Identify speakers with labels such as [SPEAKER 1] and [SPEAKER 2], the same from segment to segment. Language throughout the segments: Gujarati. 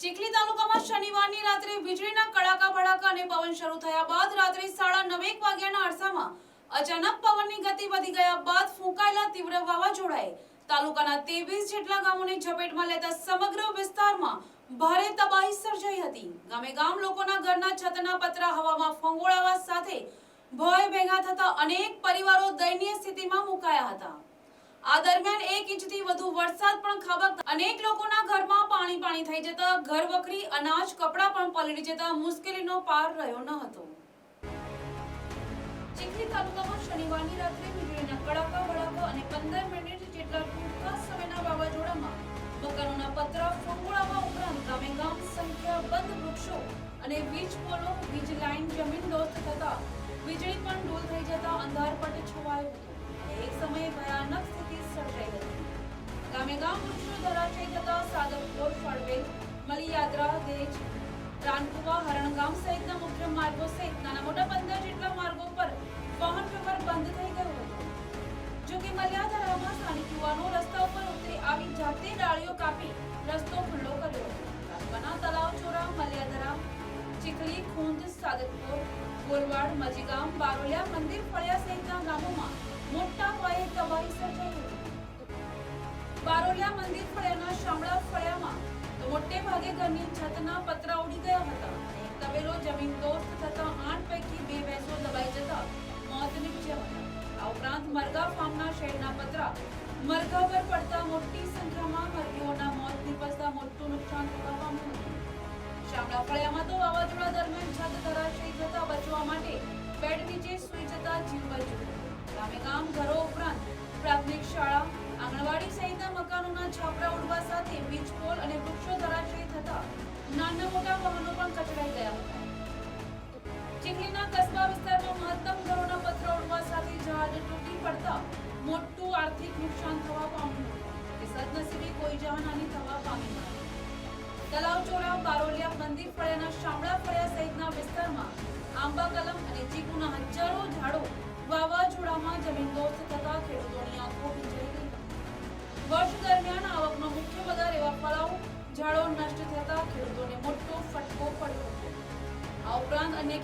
[SPEAKER 1] ચીખલી તાલુકામાં શનિવારની રાત્રે વીજળીના કડાકા, ભડાકા અને પવન શરૂ થયા બાદ રાત્રે સાડા નવેક વાગ્યાના અરસામાં અચાનક પવનની ગતિ વધી ગયા બાદ ફૂંકાયેલા તીવ્ર વાવાઝોડાએ તાલુકાના ત્રેવીસ જેટલા ગામોને ઝપેટમાં લેતા સમગ્ર વિસ્તારમાં ભારે તબાહી સર્જાઈ હતી. ગામે ગામ લોકોના ઘરના છતના પતરા હવામાં ફંગોળાવા સાથે ભય ભેગા થતા અનેક પરિવારો દયનીય સ્થિતિમાં મુકાયા હતા. આ દરમિયાન એક ઇંચથી વધુ વરસાદ પણ ખાબકતા અનેક લોકોના ઘરમાં પાણી પાણી થઈ જતા ઘર વખરી અનાજ, કપડાં પણ પલળી જતા મુશ્કેલીનો પાર રહ્યો ન હતો. ચીખલી તાલુકામાં શનિવારની રાત્રે વીજળીના કડાકા ભડાકા અને પંદર મિનિટ જેટલા ટૂંકા સમયના વાવાઝોડામાં મકાનોના પતરા ફંગોળાવા ઉપરાંત ગામે ગામ સંખ્યાબંધ વૃક્ષો અને વીજ પોલો, વીજ લાઈન જમીન દોસ્ત થતા વીજળી પણ ડૂલ થઈ જતા અંધારપટ છવાયો. માર્ગો સહિત નાના મોટા પંદર જેટલા માર્ગો પર વાહન વ્યવહાર બંધ થઈ ગયો હતો. જો કે મલિયાદરામાં સ્થાનિક યુવાનો રસ્તા ઉપર ઉતરી આવી જાતે ડાળીઓ કાપી રસ્તો ખુલ્લો કર્યો. હતો તાલુકાના તલાવચોરા મલિયાદરા ચીખલી, ખૂંદ સાદતપુર ગોલવાડ મજીગામ, બારોલિયા મંદિર ફળિયા સહિતના ગામોમાં મોટા પાયે તબાહી સર્જાઈ હતી. બારોલિયા મંદિર ફળિયાના શામળા ફળિયામાં તો મોટે ભાગે ઘરની છતના પતરા ઉડી ગયા હતા. અને એક તબેલો જમીન દોસ્ત થતા આઠ પૈકી બે ભેંસો દબાઈ જતા મોત નીપજ્યા હતા. આ ઉપરાંત મરઘા ફાર્મના શેડના પતરા મરઘા પર પડતા મોટી સંખ્યામાં મરઘીઓના મોત નીપજતા મોટું નુકસાન થવા પામ્યું હતું. શામળા ફળિયામાં તો વાવાઝોડા દરમિયાન છત ધરાશયી જતા બચવા માટે બેડ નીચે સૂઈ જતા જીવ બચ્યો. ગામે ગામ, ઘરો ઉપરાંત પ્રાથમિક શાળા, આંગણવાડી સહિતના મકાનોના છાપરા ઉડવા સાથે વીજ પોલ અને વૃક્ષો ધરાશયી થતા નાના મોટા વાહનો પણ કચડાઈ ગયા હતા. ચીખલીના કસ્બા વિસ્તારમાં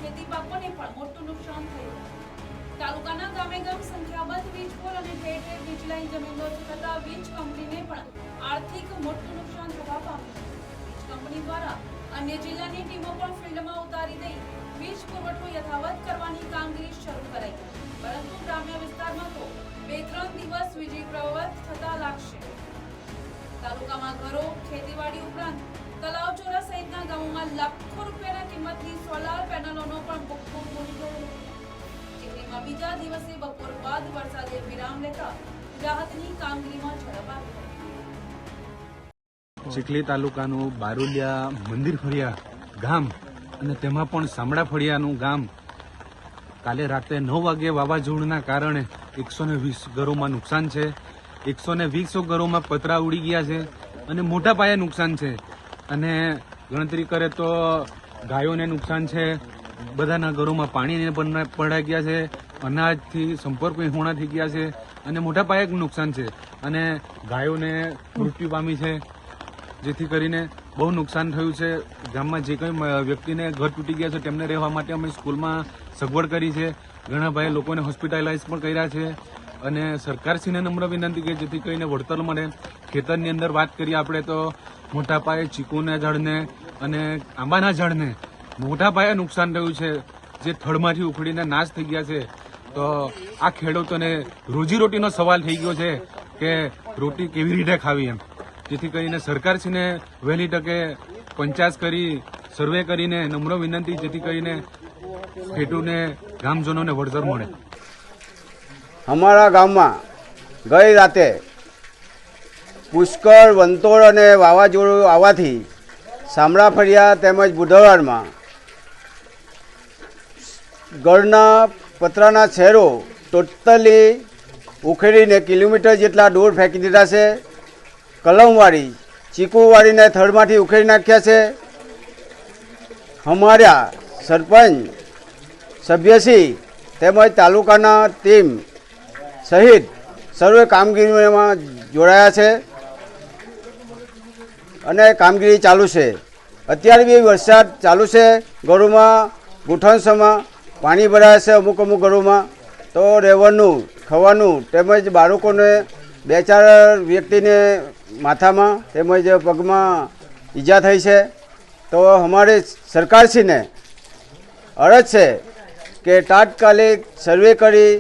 [SPEAKER 1] ખેતી પાકોને પણ મોટું નુકસાન થયું. તાલુકાના ગામે ગામ સંખ્યાબંધ વીજ પોલ અને ઠેર ઠેર વીજ લાઈન જમીનદોસ્ત થતા વીજ કંપનીને પણ આર્થિક મોટું નુકસાન થવા પામ્યું વીજ કંપની દ્વારા અન્ય જિલ્લાની ટીમો પણ ફિલ્ડમાં ઉતારી દઈ વીજ પુરવઠો યથાવત કરવાની કામગીરી શરૂ કરાઈ પરંતુ ગ્રામ્ય વિસ્તારમાં તો બે ત્રણ દિવસ વીજળી પ્રવર્ત થતા લાગશે. તાલુકામાં ઘરો, ખેતીવાડી ઉપરાંત તલાવચોરા સહિતના લાખો રૂપિયાના કિંમતની સોલાર પેનલોનો પણ ભૂખો મૂડી ગયો. ચીખલીમાં બીજા દિવસે બપોર બાદ વરસાદે વિરામ લેતા રાહતની કામગીરીમાં ઝડપ આવી
[SPEAKER 2] ચીખલી તાલુકાનું બારુલિયા મંદિર ફળિયા ગામ અને તેમાં પણ સામડા ફળિયાનું ગામ. કાલે રાત્રે નવ વાગે વાવાઝોડુના કારણે એકસો ને વીસ ઘરોમાં નુકસાન છે. એકસો ને વીસો ઘરોમાં પતરા ઉડી ગયા છે અને મોટા પાયે નુકસાન છે. અને ગણતરી કરે તો ગાયોને નુકસાન છે. બધાના ઘરોમાં પાણીને પડાઈ ગયા છે. અનાજથી સંપર્ક વિહોણા થઈ ગયા છે અને મોટા પાયે નુકસાન છે. અને ગાયોને મૃત્યુ પામી છે. જેથી કરીને બહુ નુકસાન થયું છે. ગામમાં જે કંઈ વ્યક્તિને ઘર તૂટી ગયા છે, તેમને રહેવા માટે અમે સ્કૂલમાં સગવડ કરી છે. ઘણા ભાઈ લોકોને હોસ્પિટલાઇઝ પણ કર્યા છે. અને સરકારશ્રીને નમ્ર વિનંતી કે જેથી કરીને વળતર મળે. ખેતરની અંદર વાત કરીએ આપણે તો મોટા પાયે ચીકુના ઝાડને અને આંબાના ઝાડને મોટા પાયે નુકસાન થયું છે. જે થડમાંથી ઉખડીને નાશ થઈ ગયા છે. તો આ ખેડૂતોને રોજીરોટીનો સવાલ થઈ ગયો છે કે રોટી કેવી રીતે ખાવી એમ. જેથી કરીને સરકારશ્રીને વહેલી તકે પંચાયત કરી, સર્વે કરીને નમ્ર વિનંતી જેથી કરીને ખેડૂતને, ગામજનોને વળતર મળે.
[SPEAKER 3] અમારા ગામમાં ગઈ રાતે પુષ્કળ વંતોળ અને વાવાઝોડું આવવાથી સામડા ફળિયા તેમજ બુધવારમાં ગળના પતરાના શહેરો ટોટલી ઉખેડીને કિલોમીટર જેટલા દૂર ફેંકી દીધા છે. કલમવાડી ચીકુવાડીને થડમાંથી ઉખેડી નાખ્યા છે. અમારા સરપંચ, સભ્યશ્રી તેમજ તાલુકાના ટીમ સહિત સર્વે કામગીરીમાં જોડાયા છે અને કામગીરી ચાલુ છે. અત્યારે બી વરસાદ ચાલુ છે ઘરોમાં ગુઠણસમાં પાણી ભરાય છે અમુક અમુક ઘરોમાં તો રહેવાનું, ખાવાનું તેમજ બાળકોને બે ચાર વ્યક્તિને માથામાં તેમજ પગમાં ઈજા થઈ છે. તો અમારે સરકારશ્રીને અરજ છે કે તાત્કાલિક સર્વે કરી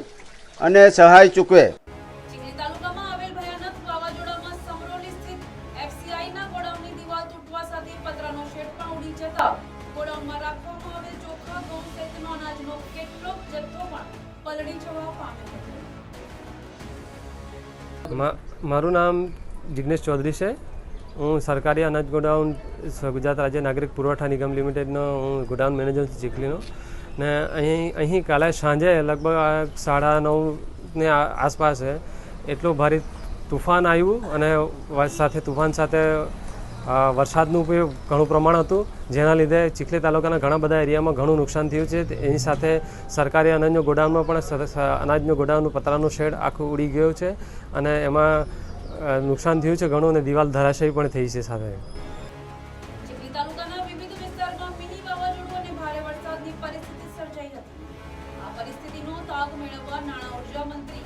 [SPEAKER 3] અને સહાય ચૂકવે.
[SPEAKER 1] ચીખલી તાલુકામાં આવેલ ભયાનક વાવાઝોડામાં સમરોલી સ્થિત FCI ના ગોડાઉનની દિવાલ તૂટવા સાથે પતરાનો શેડ પણ ઉડી જતા ગોડાઉનમાં રાખવામાં આવેલ ચોખા ઘઉં સહિતનો અનાજનો કેટલોક જથ્થો પણ પલળી જવા પામ્યો હતો.
[SPEAKER 4] મા- મારું નામ જિગ્નેશ ચૌધરી છે. હું સરકારી અનાજ ગોડાઉન ગુજરાત રાજ્ય નાગરિક પુરવઠા નિગમ લિમિટેડનો હું ગોડાઉન મેનેજર છું ચીખલીનો. ને અહીં અહીં કાલે સાંજે લગભગ સાડા નવની આસપાસ એટલું ભારે તુફાન આવ્યું અને સાથે તુફાન સાથે વરસાદનું બી ઘણું પ્રમાણ હતું. જેના લીધે ચીખલી તાલુકાના ઘણા બધા એરિયામાં ઘણું નુકસાન થયું છે. એની સાથે સરકારી અનાજનો ગોડાઉનમાં પણ અનાજનું ગોડાઉનનું પતરાનું શેડ આખું ઉડી ગયું છે અને એમાં નુકસાન થયું છે ઘણું અને દિવાલ ધરાશયી પણ થઈ છે સાથે.
[SPEAKER 1] મેળવવા નાણાં ઊર્જા મંત્રી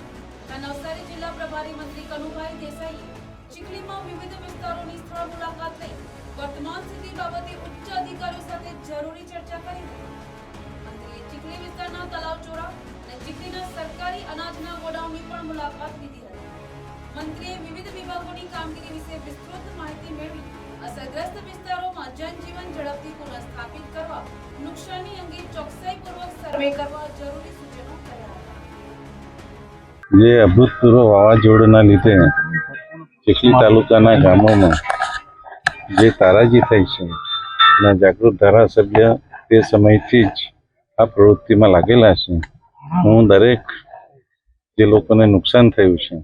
[SPEAKER 1] અને નવસારી જિલ્લા પ્રભારી મંત્રી કનુભાઈ દેસાઈએ ચીખલીમાં વિવિધ વિસ્તારોની સ્થળ મુલાકાત લઈ વર્તમાન સ્થિતિ બાબતે ઉચ્ચ અધિકારીઓ સાથે જરૂરી ચર્ચા કરી મંત્રીએ ચીખલી વિસ્તારના તલાવચોરા અને ચીખલીના સરકારી અનાજના ગોડાઉનની પણ મુલાકાત લીધી હતી. મંત્રીએ વિવિધ વિભાગોની કામગીરી વિશે વિસ્તૃત માહિતી મેળવી અસરગ્રસ્ત વિસ્તારોમાં જનજીવન ઝડપથી પુનઃસ્થાપિત કરવા નુકસાની અંગે ચોકસાઈપૂર્વક સર્વે કરવા જરૂરી
[SPEAKER 5] જે અભૂતપૂર્વ વાવાઝોડાના લીધે ચીખલી તાલુકાના ગામોમાં જે તારાજી થઈ છે અને જાગૃત ધારાસભ્ય તે સમયથી જ આ પ્રવૃત્તિમાં લાગેલા છે. હું દરેક જે લોકોને નુકસાન થયું છે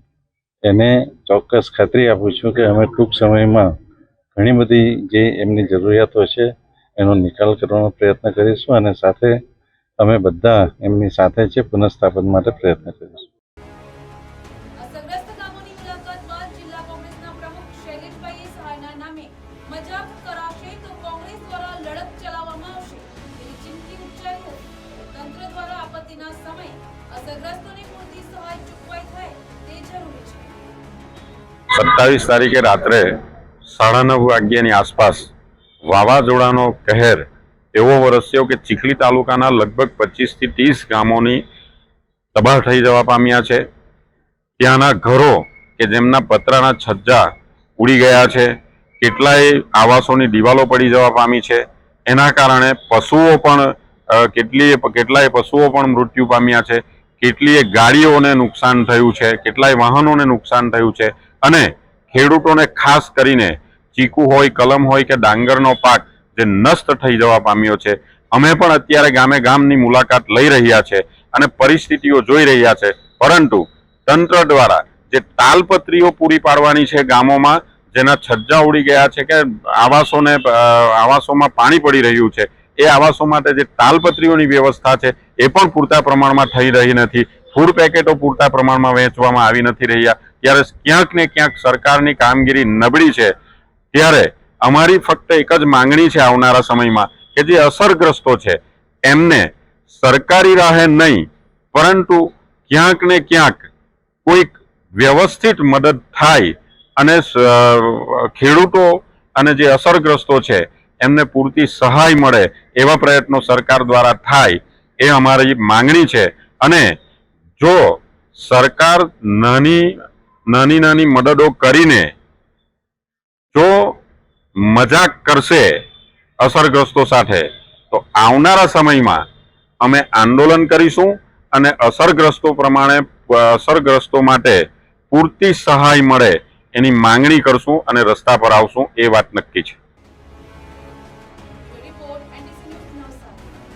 [SPEAKER 5] એને ચોક્કસ ખાતરી આપું છું કે અમે ટૂંક સમયમાં ઘણી બધી જે એમની જરૂરિયાતો છે એનો નિકાલ કરવાનો પ્રયત્ન કરીશું અને સાથે અમે બધા એમની સાથે છે પુનઃસ્થાપન માટે પ્રયત્ન કરીશું.
[SPEAKER 1] મજાક કરાશે તો કોંગ્રેસ દ્વારા લડત ચલાવવામાં આવશે. તેવી ચીમકી ઉચ્ચારી તંત્ર દ્વારા આપત્તિના સમયે અસરગ્રસ્તોને પૂરતી સહાય ચૂકવાઈ થાય તે જરૂરી છે.
[SPEAKER 6] સત્તાવીસ તારીખે રાત્રે સાડા નવ વાગ્યાની આસપાસ વાવાઝોડાનો કહેર એવો વરસ્યો કે ચીખલી તાલુકાના લગભગ પચીસથી ત્રીસ ગામોની તબાહ થઈ જવા પામ્યા છે. ત્યાંના ઘરો કે જેમના પતરાના છજ્જા ઉડી ગયા છે. કેટલાય આવાસોની દિવાલો પડી જવા પામી છે. એના કારણે પશુઓ પણ કેટલી કેટલીય પશુઓ પણ મૃત્યુ પામ્યા છે. કેટલીય ગાડીઓને નુકસાન થયું છે. કેટલાય વાહનોને નુકસાન થયું છે. અને ખેડૂતોને ખાસ કરીને ચીકુ હોય, કલમ હોય કે ડાંગરનો પાક જે નષ્ટ થઈ જવા પામ્યો છે. અમે પણ અત્યારે ગામે ગામની મુલાકાત લઈ રહ્યા છે અને પરિસ્થિતિઓ જોઈ રહ્યા છે. પરંતુ તંત્ર દ્વારા જે તાલપત્રીઓ પૂરી પાડવાની છે ગામોમાં જેના છજ્જા ઉડી ગયા છે કે આવાસોને આવાસોમાં પાણી પડી રહ્યું છે, એ આવાસો માટે જે તાલપત્રીઓની વ્યવસ્થા છે, એ પણ પૂરતા પ્રમાણમાં થઈ રહી નથી. ફૂડ પેકેટો પૂરતા પ્રમાણમાં વહેંચવામાં આવી નથી રહ્યા. ત્યારે ક્યાંક ને ક્યાંક સરકારની કામગીરી નબળી છે. ત્યારે અમારી ફક્ત એક જ માંગણી છે આવનારા સમયમાં, કે જે અસરગ્રસ્તો છે, એમને સરકારી રાહે નહીં, પરંતુ ક્યાંક ને ક્યાંક કોઈક વ્યવસ્થિત મદદ થાય અને ખેડૂતો અને જે અસરગ્રસ્તો છે, એમને પૂરતી સહાય મળે એવા પ્રયત્નો સરકાર દ્વારા થાય એ અમારી માંગણી છે. અને જો સરકાર નાની નાની નાની મદદો કરીને જો મજાક કરશે અસરગ્રસ્તો સાથે, તો આવનારા સમયમાં અમે આંદોલન કરીશું અને અસરગ્રસ્તો પ્રમાણે અસરગ્રસ્તો માટે પૂરતી સહાય મળે એની માંગણી કરશું અને રસ્તા પર આવશું એ વાત નક્કી છે.